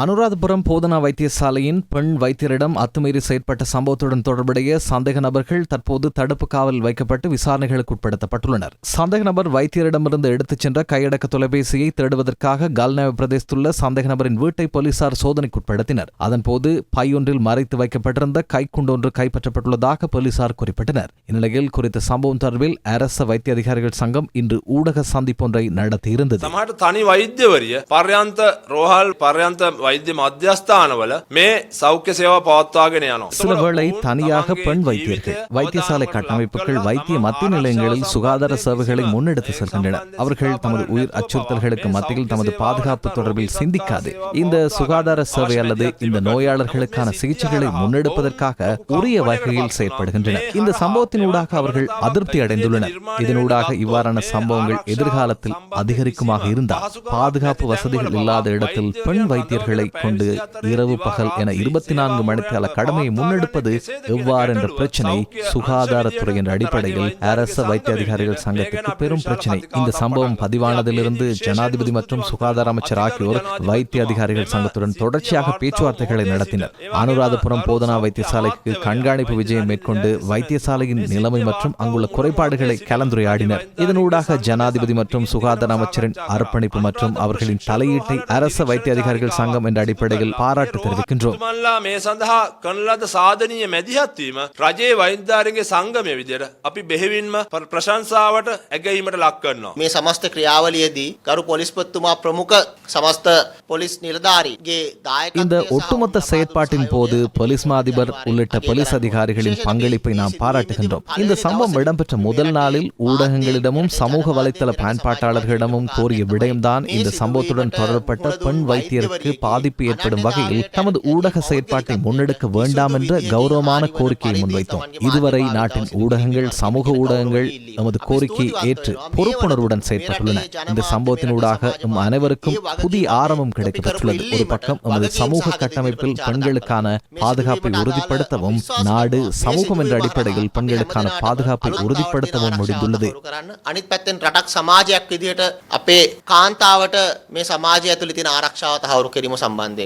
அனுராதபுரம் போதனா வைத்தியசாலையின் பெண் வைத்தியரிடம் அத்துமீறி செயற்பட்ட சம்பவத்துடன் தொடர்புடைய சந்தேக நபர்கள் தற்போது தடுப்பு காவலில் வைக்கப்பட்டு விசாரணைகளுக்கு உட்படுத்தப்பட்டுள்ளனர். சந்தேக நபர் வைத்தியரிடமிருந்து எடுத்துச் சென்ற கையடக்க தொலைபேசியை தேடுவதற்காக கல்நேவ பிரதேசத்துள்ள சந்தேக நபரின் வீட்டை போலீசார் சோதனைக்கு சோதனைக்குட்படுத்தினர் அதன்போது பையொன்றில் மறைத்து வைக்கப்பட்டிருந்த கைக்குண்டொன்று கைப்பற்றப்பட்டுள்ளதாக போலீசார் குறிப்பிட்டனர். இந்நிலையில் குறித்த சம்பவம் தொடர்பில் அரச வைத்திய அதிகாரிகள் சங்கம் இன்று ஊடக சந்திப்பொன்றை நடத்தியிருந்தது. தனி வைத்தியவரிய பர்யாந்த ரோஹால் பர்யாந்த වෛද්‍ය මධ්‍යස්ථානවල මේ සෞඛ්‍ය සේවා පවත්වාගෙන යනවා. சில வேளை தனியாக பெண் வைத்தியர்கள் வைத்தியசாலை கட்டமைப்புகள் வைத்திய மத்திய நிலையங்களில் சுகாதார சேவைகளை முன்னெடுத்து செல்கின்றனர் அவர்கள் தமது உயிர் அச்சுறுத்தல்களுக்கு மத்தியில் தமது பாதுகாப்பு தொடர்பில் சிந்திக்காது இந்த சுகாதார சேவை அல்லது இந்த நோயாளர்களுக்கான சிகிச்சைகளை முன்னெடுப்பதற்காக உரிய வகையில் செயற்படுகின்றனர் இந்த சம்பவத்தினூடாக அவர்கள் அதிருப்தி அடைந்துள்ளனர் இதனூடாக இவ்வாறான சம்பவங்கள் எதிர்காலத்தில் அதிகரிக்குமாக இருந்தால் பாதுகாப்பு வசதிகள் இல்லாத இடத்தில் பெண் வைத்தியர்களை கொண்டு இரவு பகல் என இருபத்தி நான்கு மணித்தால கடமையை முன்னெடுப்பது எவ்வாறு என்ற பிரச்சனை சுகாதாரத்துறை என்ற அடிப்படையில் அரச வைத்திய அதிகாரிகள் சங்கத்துக்கு பெரும் பிரச்சனை. இந்த சம்பவம் பதிவானதிலிருந்து ஜனாதிபதி மற்றும் சுகாதார அமைச்சர் ஆகியோர் வைத்திய அதிகாரிகள் சங்கத்துடன் தொடர்ச்சியாக பேச்சுவார்த்தைகளை நடத்தினர். அனுராதபுரம் போதனா வைத்தியசாலைக்கு கண்காணிப்பு விஜயம் மேற்கொண்டு வைத்தியசாலையின் நிலைமை மற்றும் அங்குள்ள குறைபாடுகளை கலந்துரையாடினர். இதனூடாக ஜனாதிபதி மற்றும் சுகாதார அமைச்சரின் அர்ப்பணிப்பு மற்றும் அவர்களின் தலையீட்டை அரச வைத்திய அதிகாரிகள் சங்கம் என்ற அடிப்படையில் பாராட்டு தெரிவிக்கின்றோம் තුමන්ලා මේ සඳහා කරන ලද සාධනීය මැදිහත්වීම රජයේ වෛද්‍යාරගේ සංගමය විදියට අපි බෙහෙවින්ම ප්‍ර- ප්‍රශංසාවට ඇගීමට ලක් කරනවා. මේ සමස්ත ක්‍රියාවලියේදී ගරු පොලිස්පත්තුමා ප්‍රමුඛ සමස්ත පොලිස් නිලධාරීගේ இந்த දායකත්වය සහ ஒட்டுமொத்த செயற்பாட்டின் போது போலீஸ் மாதிபர் உள்ளிட்ட போலீஸ் அதிகாரிகளின் பங்களிப்பை நாம் பாராட்டுகின்றோம் இந்த சம்பவம் இடம்பெற்ற முதல் நாளில் ஊடகங்களிடமும் சமூக வலைத்தள பயன்பாட்டாளர்களிடமும் கோரிய விடயம்தான் இந்த சம்பவத்துடன் தொடர்பட்ட பெண் வைத்தியருக்கு பாதிப்பு ஏற்படும் வகையில் தமது ஊடக செயற்பாட்டை முன்னெடுக்க வேண்டாம் என்ற கௌரவமான கோரிக்கையை முன்வைத்தோம் இதுவரை நாட்டின் ஊடகங்கள் சமூக ஊடகங்கள் நமது கோரிக்கையை ஏற்று பொறுப்புணர்வுடன் செயற்பட்டுள்ளன இந்த சம்பவத்தினூடாக நம் அனைவருக்கும் புதிய ஆரம்பம் கிடைக்கப்பெற்றுள்ளது ஒரு பக்கம் நமது சமூக கட்டமைப்பில் பெண்களுக்கான பாதுகாப்பை உறுதிப்படுத்தவும் நாடு சமூகம் என்ற அடிப்படையில் பெண்களுக்கான பாதுகாப்பை உறுதிப்படுத்தவும் முடிந்துள்ளது කරන්න අනිත් පැත්තෙන් රටක් සමාජයක් විදිහට අපේ කාන්තාවට මේ සමාජය ඇතුළේ තියෙන ආරක්ෂාව තහවුරු කිරීම sambanting